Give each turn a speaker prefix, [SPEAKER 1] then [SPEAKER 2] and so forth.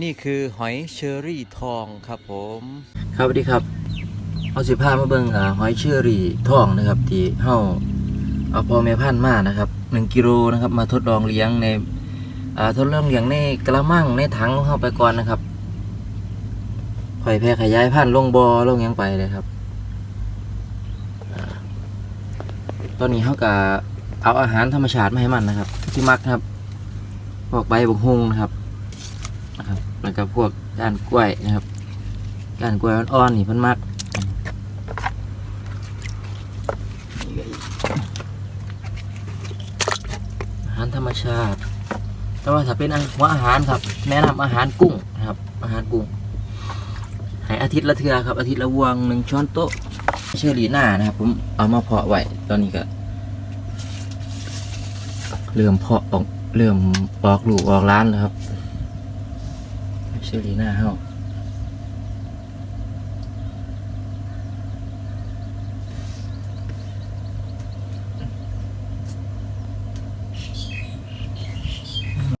[SPEAKER 1] นี่คือหอยเชอรี่ทองครับผม
[SPEAKER 2] ครับสวัสดีครับเอาสิพามาเบิ่งหอยเชอรี่ทองนะครับที่เฮาเอาพอแม่พันธุ์มานะครับหนึ่งกิโลนะครับมาทดลองเลี้ยงในอ่าทดลองเลี้ยงในกระมังในถังของเฮาไปก่อนนะครับค่อยแพร่ขยายพันธุ์ลงบอ่อลงยังไปเลยครับ ตอนนี้เฮาก็เอาอาหารธรรมชาติมาให้มันนะครับ ที่มักนะครับพวกใบบกฮงนะครับ นะครับ แล้วก็พวกก้านกล้วยนะครับก้านกล้วยอ่อนๆนี่เพิ่นมักอาหารธรรมชาติ แต่ว่าถ้าเป็นหัวอาหารครับ แนะนำอาหารกุ้งนะครับ อาหารกุ้งให้อาทิตย์ละเทือครับ อาทิตย์ละวงหนึ่งช้อนโต๊ะเชอรี่หน้านะครับ ผมเอามาเพาะไว้ตอนนี้ก็เริ่มเพาะออกเริ่มออกลูกออกร้านแล้วครับ เชอรี่หน้าเฮา